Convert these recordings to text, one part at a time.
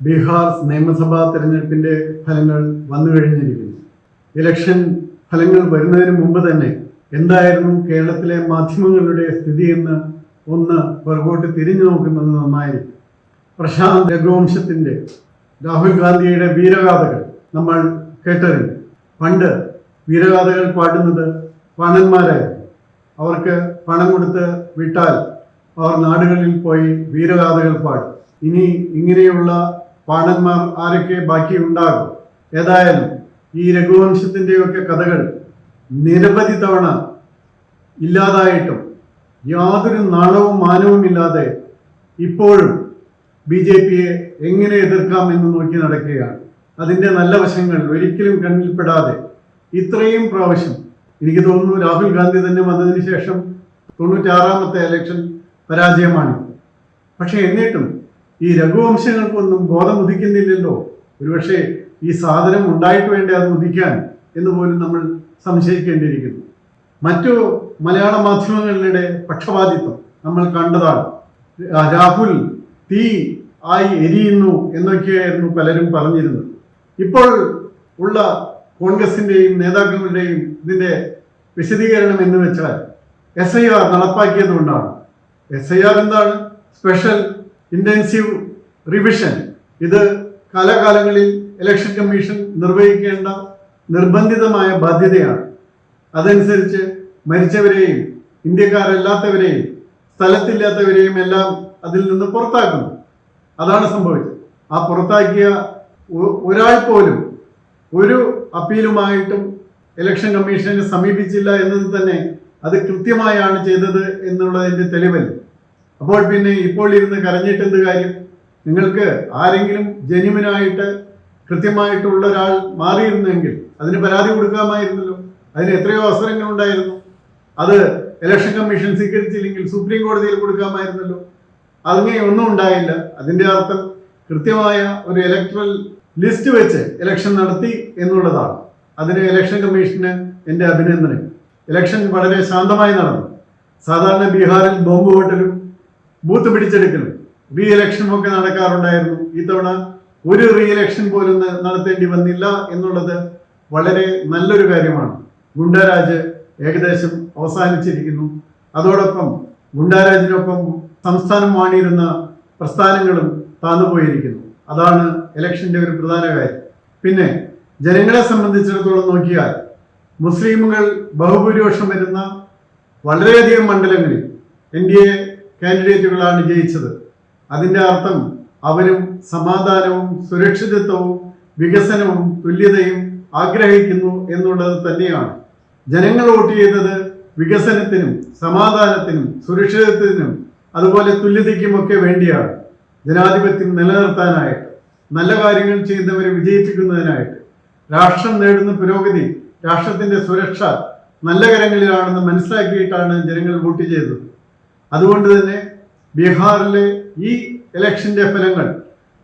ബീഹാർ നിയമസഭാ തെരഞ്ഞെടുപ്പിന്റെ ഫലങ്ങൾ വന്നു കഴിഞ്ഞിരിക്കുന്നു. ഇലക്ഷൻ ഫലങ്ങൾ വരുന്നതിന് മുമ്പ് തന്നെ എന്തായിരുന്നു കേരളത്തിലെ മാധ്യമങ്ങളുടെ സ്ഥിതി എന്ന് ഒന്ന് പുറകോട്ട് തിരിഞ്ഞു നോക്കുന്നത് നന്നായിരിക്കും. പ്രശാന്ത് രഘുവംശത്തിന്റെ രാഹുൽ ഗാന്ധിയുടെ വീരഗാഥകൾ നമ്മൾ കേട്ടറിഞ്ഞു പണ്ട് വീരഗാഥകൾ പാടുന്നത് പണന്മാരായിരുന്നു അവർക്ക് പണം കൊടുത്ത് വിട്ടാൽ അവർ നാടുകളിൽ പോയി വീരഗാഥകൾ പാടും. ഇനി ഇങ്ങനെയുള്ള പാണന്മാർ ആരൊക്കെ ബാക്കിയുണ്ടാകും? ഏതായാലും ഈ രഘുവംശത്തിന്റെയൊക്കെ കഥകൾ നിരവധി തവണ ഇല്ലാതായിട്ടും യാതൊരു നാണവും മാനവും ഇല്ലാതെ ഇപ്പോഴും ബി ജെ പിയെ എങ്ങനെ എതിർക്കാം എന്ന് നോക്കി നടക്കുകയാണ്. അതിന്റെ നല്ല വശങ്ങൾ ഒരിക്കലും കണ്ണിൽപ്പെടാതെ ഇത്രയും പ്രാവശ്യം എനിക്ക് തോന്നുന്നു രാഹുൽ ഗാന്ധി തന്നെ വന്നതിന് ശേഷം തൊണ്ണൂറ്റാറാമത്തെ ഇലക്ഷൻ പരാജയമാണ്. പക്ഷേ എന്നിട്ടും ഈ രഘുവംശങ്ങൾക്കൊന്നും ബോധം ഉദിക്കുന്നില്ലല്ലോ ഒരുപക്ഷെ ഈ സാധനം ഉണ്ടായിട്ട് വേണ്ടേ അത് ഉദിക്കാൻ എന്ന് പോലും നമ്മൾ സംശയിക്കേണ്ടിയിരിക്കുന്നു. മറ്റു മലയാള മാധ്യമങ്ങളുടെ പക്ഷപാതിത്വം നമ്മൾ കണ്ടതാണ്. രാഹുൽ തീ ആയി എരിയുന്നു എന്നൊക്കെയായിരുന്നു പലരും പറഞ്ഞിരുന്നത്. ഇപ്പോൾ ഉള്ള കോൺഗ്രസിന്റെയും നേതാക്കളുടെയും ഇതിന്റെ വിശദീകരണം എന്ന് വെച്ചാൽ എസ് ഐ ആർ നടപ്പാക്കിയത് കൊണ്ടാണ് എസ് ഐ ആർ എന്താണ്? സ്പെഷ്യൽ ഇന്റൻസീവ് റിവിഷൻ ഇത് കാലാകാലങ്ങളിൽ ഇലക്ഷൻ കമ്മീഷൻ നിർവഹിക്കേണ്ട നിർബന്ധിതമായ ബാധ്യതയാണ്. അതനുസരിച്ച് മരിച്ചവരെയും ഇന്ത്യക്കാരല്ലാത്തവരെയും സ്ഥലത്തില്ലാത്തവരെയും എല്ലാം അതിൽ നിന്ന് പുറത്താക്കുന്നു. അതാണ് സംഭവിച്ചത്. ആ പുറത്താക്കിയ ഒരാൾ പോലും ഒരു അപ്പീലുമായിട്ടും ഇലക്ഷൻ കമ്മീഷനെ സമീപിച്ചില്ല എന്നത് തന്നെ അത് കൃത്യമായാണ് ചെയ്തത് എന്നുള്ളതിന്റെ തെളിവല്ല. അപ്പോൾ പിന്നെ ഇപ്പോൾ ഇരുന്ന് കരഞ്ഞിട്ട് എന്ത് കാര്യം? നിങ്ങൾക്ക് ആരെങ്കിലും ജെന്യുവിനായിട്ട് കൃത്യമായിട്ടുള്ള ഒരാൾ മാറിയിരുന്നെങ്കിൽ അതിന് പരാതി കൊടുക്കാമായിരുന്നല്ലോ. അതിന് എത്രയോ അവസരങ്ങൾ ഉണ്ടായിരുന്നു. അത് ഇലക്ഷൻ കമ്മീഷൻ സ്വീകരിച്ചില്ലെങ്കിൽ സുപ്രീം കോടതിയിൽ കൊടുക്കാമായിരുന്നല്ലോ. അങ്ങനെ ഒന്നും ഉണ്ടായില്ല. അതിന്റെ അർത്ഥം കൃത്യമായ ഒരു ഇലക്ട്രൽ ലിസ്റ്റ് വെച്ച് ഇലക്ഷൻ നടത്തി എന്നുള്ളതാണ്. അതിന് ഇലക്ഷൻ കമ്മീഷന് എന്റെ അഭിനന്ദനം. ഇലക്ഷൻ വളരെ ശാന്തമായി നടന്നു. സാധാരണ ബീഹാറിൽ ബോംബ് പൊട്ടലും ബൂത്ത് പിടിച്ചെടുക്കലും റീ ഇലക്ഷനും ഒക്കെ നടക്കാറുണ്ടായിരുന്നു. ഇത്തവണ ഒരു റീ ഇലക്ഷൻ പോലും നടത്തേണ്ടി വന്നില്ല എന്നുള്ളത് വളരെ നല്ലൊരു കാര്യമാണ്. ഗുണ്ടരാജ് ഏകദേശം അവസാനിച്ചിരിക്കുന്നു. അതോടൊപ്പം ഗുണ്ടാരാജിനൊപ്പം സംസ്ഥാനം വാണിയിരുന്ന പ്രസ്ഥാനങ്ങളും താന്നുപോയിരിക്കുന്നു. അതാണ് ഇലക്ഷന്റെ ഒരു പ്രധാന കാര്യം. പിന്നെ ജനങ്ങളെ സംബന്ധിച്ചിടത്തോളം നോക്കിയാൽ മുസ്ലിമുകൾ ബഹുഭൂരിപക്ഷം വരുന്ന വളരെയധികം മണ്ഡലങ്ങളിൽ എൻ ഡി എ കാൻഡിഡേറ്റുകളാണ് ജയിച്ചത്. അതിന്റെ അർത്ഥം അവരും സമാധാനവും സുരക്ഷിതത്വവും വികസനവും തുല്യതയും ആഗ്രഹിക്കുന്നു എന്നുള്ളത് തന്നെയാണ്. ജനങ്ങൾ വോട്ട് ചെയ്തത് വികസനത്തിനും സമാധാനത്തിനും സുരക്ഷിതത്വത്തിനും അതുപോലെ തുല്യതയ്ക്കുമൊക്കെ വേണ്ടിയാണ്. ജനാധിപത്യം നിലനിർത്താനായിട്ട് നല്ല കാര്യങ്ങൾ ചെയ്യുന്നവരെ വിജയിപ്പിക്കുന്നതിനായിട്ട് രാഷ്ട്രം നേടുന്ന പുരോഗതി രാഷ്ട്രത്തിന്റെ സുരക്ഷ നല്ല കരങ്ങളിലാണെന്ന് മനസ്സിലാക്കിയിട്ടാണ് ജനങ്ങൾ വോട്ട് ചെയ്തത്. അതുകൊണ്ട് തന്നെ ബീഹാറിലെ ഈ ഇലക്ഷന്റെ ഫലങ്ങൾ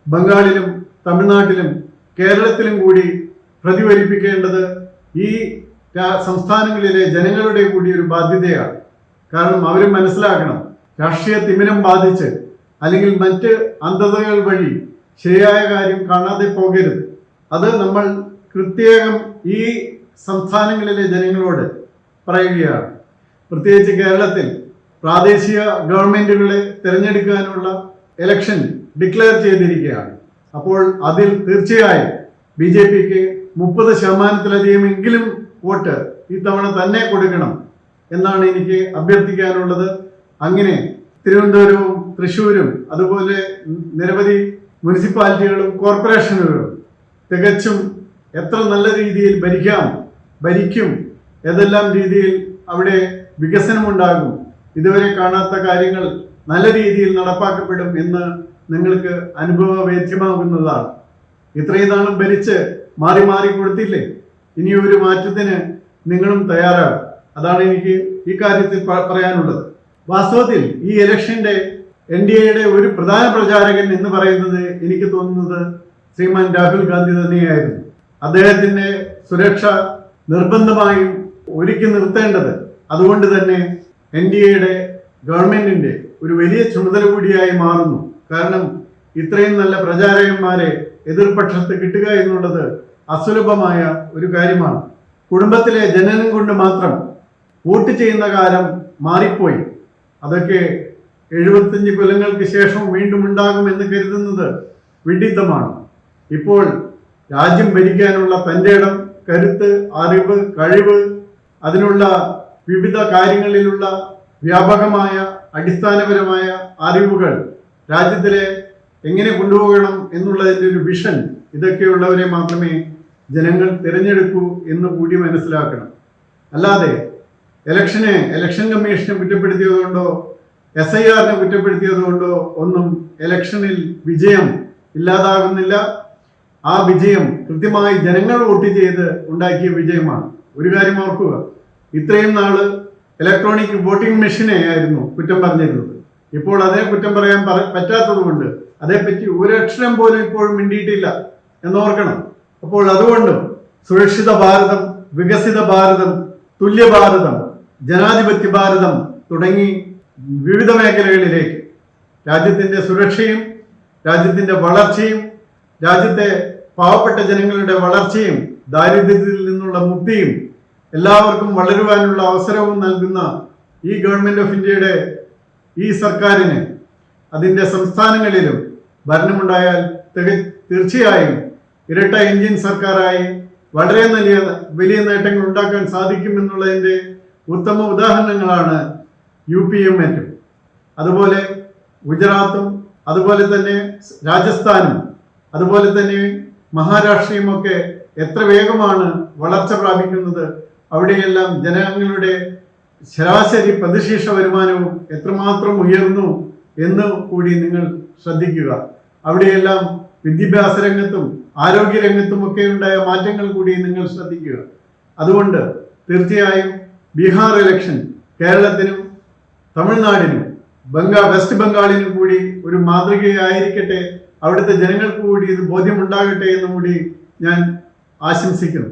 ബംഗാളിലും തമിഴ്നാട്ടിലും കേരളത്തിലും കൂടി പ്രതിഫലിപ്പിക്കേണ്ടത് ഈ സംസ്ഥാനങ്ങളിലെ ജനങ്ങളുടെ കൂടി ഒരു ബാധ്യതയാണ്. കാരണം അവർ മനസ്സിലാക്കണം രാഷ്ട്രീയ തിമിരം ബാധിച്ച് അല്ലെങ്കിൽ മറ്റ് അന്ധതകൾ വഴി ശരിയായ കാര്യം കാണാതെ പോകരുത്. അത് നമ്മൾ പ്രത്യേകം ഈ സംസ്ഥാനങ്ങളിലെ ജനങ്ങളോട് പറയുകയാണ്. പ്രത്യേകിച്ച് കേരളത്തിൽ പ്രാദേശിക ഗവൺമെന്റുകളെ തിരഞ്ഞെടുക്കാനുള്ള ഇലക്ഷൻ ഡിക്ലെയർ ചെയ്തിരിക്കുകയാണ്. അപ്പോൾ അതിൽ തീർച്ചയായും ബി ജെ പിക്ക് മുപ്പത് ശതമാനത്തിലധികം എങ്കിലും വോട്ട് ഇത്തവണ തന്നെ കൊടുക്കണം എന്നാണ് എനിക്ക് അഭ്യർത്ഥിക്കാനുള്ളത്. അങ്ങനെ തിരുവനന്തപുരവും തൃശ്ശൂരും അതുപോലെ നിരവധി മുനിസിപ്പാലിറ്റികളും കോർപ്പറേഷനുകളും തികച്ചും എത്ര നല്ല രീതിയിൽ ഭരിക്കാം ഭരിക്കും ഏതെല്ലാം രീതിയിൽ അവിടെ വികസനമുണ്ടാകും ഇതുവരെ കാണാത്ത കാര്യങ്ങൾ നല്ല രീതിയിൽ നടപ്പാക്കപ്പെടും എന്ന് നിങ്ങൾക്ക് അനുഭവവേദ്യമാകുന്നതാണ്. ഇത്രയും നാളും ഭരിച്ച് മാറി മാറി കൊടുത്തില്ലേ? ഇനി ഒരു മാറ്റത്തിന് നിങ്ങളും തയ്യാറാകും അതാണ് എനിക്ക് ഈ കാര്യത്തിൽ പറയാനുള്ളത്. വാസ്തവത്തിൽ ഈ ഇലക്ഷന്റെ എൻ ഡി എയുടെ ഒരു പ്രധാന പ്രചാരകൻ എന്ന് പറയുന്നത് എനിക്ക് തോന്നുന്നത് ശ്രീമാൻ രാഹുൽ ഗാന്ധി തന്നെയായിരുന്നു. അദ്ദേഹത്തിന്റെ സുരക്ഷ നിർബന്ധമായും ഒരുക്കി നിർത്തേണ്ടത് അതുകൊണ്ട് തന്നെ എൻ ഡി എയുടെ ഗവൺമെന്റിന്റെ ഒരു വലിയ ചുമതല കൂടിയായി മാറുന്നു. കാരണം ഇത്രയും നല്ല പ്രചാരകന്മാരെ എതിർപക്ഷത്ത് കിട്ടുക എന്നുള്ളത് അസുലഭമായ ഒരു കാര്യമാണ്. കുടുംബത്തിലെ ജനനം കൊണ്ട് മാത്രം വോട്ട് ചെയ്യുന്ന കാലം മാറിപ്പോയി. അതൊക്കെ എഴുപത്തഞ്ച് കൊല്ലങ്ങൾക്ക് ശേഷം വീണ്ടും ഉണ്ടാകും എന്ന് കരുതുന്നത് വിഡിത്തമാണ് ഇപ്പോൾ രാജ്യം ഭരിക്കാനുള്ള തന്റെ ഇടം കരുത്ത് അറിവ് കഴിവ് അതിനുള്ള വിവിധ കാര്യങ്ങളിലുള്ള വ്യാപകമായ അടിസ്ഥാനപരമായ അറിവുകൾ രാജ്യത്തിലെ എങ്ങനെ കൊണ്ടുപോകണം എന്നുള്ളതിന്റെ ഒരു വിഷൻ ഇതൊക്കെയുള്ളവരെ മാത്രമേ ജനങ്ങൾ തിരഞ്ഞെടുക്കൂ എന്ന് കൂടി മനസ്സിലാക്കണം. അല്ലാതെ ഇലക്ഷനെ ഇലക്ഷൻ കമ്മീഷനെ കുറ്റപ്പെടുത്തിയതുകൊണ്ടോ എസ് ഐ ആറിനെ കുറ്റപ്പെടുത്തിയതുകൊണ്ടോ ഒന്നും ഇലക്ഷനിൽ വിജയം ഇല്ലാതാകുന്നില്ല. ആ വിജയം കൃത്യമായി ജനങ്ങൾ വോട്ട് ചെയ്ത് ഉണ്ടാക്കിയ വിജയമാണ്. ഒരു കാര്യം ഓർക്കുക ഇത്രയും നാൾ ഇലക്ട്രോണിക് വോട്ടിംഗ് മെഷീനെ ആയിരുന്നു കുറ്റം പറഞ്ഞിരുന്നത്. ഇപ്പോൾ അതേ കുറ്റം പറയാൻ പറ- പറ്റാത്തത് കൊണ്ട് അതേപ്പറ്റി ഒരക്ഷരം പോലും ഇപ്പോഴും മിണ്ടിയിട്ടില്ല എന്നോർക്കണം. അപ്പോൾ അതുകൊണ്ടും സുരക്ഷിത ഭാരതം വികസിത ഭാരതം തുല്യ ഭാരതം ജനാധിപത്യ ഭാരതം തുടങ്ങി വിവിധ മേഖലകളിലേക്ക്. രാജ്യത്തിന്റെ സുരക്ഷയും രാജ്യത്തിന്റെ വളർച്ചയും രാജ്യത്തെ പാവപ്പെട്ട ജനങ്ങളുടെ വളർച്ചയും ദാരിദ്ര്യത്തിൽ നിന്നുള്ള മുക്തിയും എല്ലാവർക്കും വളരുവാനുള്ള അവസരവും നൽകുന്ന ഈ ഗവൺമെന്റ് ഓഫ് ഇന്ത്യയുടെ ഈ സർക്കാരിന് അതിന്റെ സംസ്ഥാനങ്ങളിലും ഭരണമുണ്ടായാൽ തീർച്ചയായും ഇരട്ട എഞ്ചിൻ സർക്കാരായി വളരെ വലിയ വലിയ നേട്ടങ്ങൾ ഉണ്ടാക്കാൻ സാധിക്കുമെന്നുള്ളതിന്റെ ഉത്തമ ഉദാഹരണങ്ങളാണ് യു പി എം മറ്റും അതുപോലെ ഗുജറാത്തും അതുപോലെ തന്നെ രാജസ്ഥാനും അതുപോലെ തന്നെ മഹാരാഷ്ട്രയും ഒക്കെ എത്ര വേഗമാണ് വളർച്ച പ്രാപിക്കുന്നത് അവിടെയെല്ലാം ജനങ്ങളുടെ ശരാശരി പ്രതിശീർഷ വരുമാനവും എത്രമാത്രം ഉയർന്നു എന്ന് കൂടി നിങ്ങൾ ശ്രദ്ധിക്കുക. അവിടെയെല്ലാം വിദ്യാഭ്യാസ രംഗത്തും ആരോഗ്യ രംഗത്തും ഒക്കെ ഉണ്ടായ മാറ്റങ്ങൾ കൂടി നിങ്ങൾ ശ്രദ്ധിക്കുക. അതുകൊണ്ട് തീർച്ചയായും ബീഹാർ ഇലക്ഷൻ കേരളത്തിനും തമിഴ്നാടിനും ബംഗാൾ വെസ്റ്റ് ബംഗാളിനും കൂടി ഒരു മാതൃകയായിരിക്കട്ടെ. അവിടുത്തെ ജനങ്ങൾക്ക് കൂടി ഇത് ബോധ്യമുണ്ടാകട്ടെ എന്ന് കൂടി ഞാൻ ആശംസിക്കുന്നു.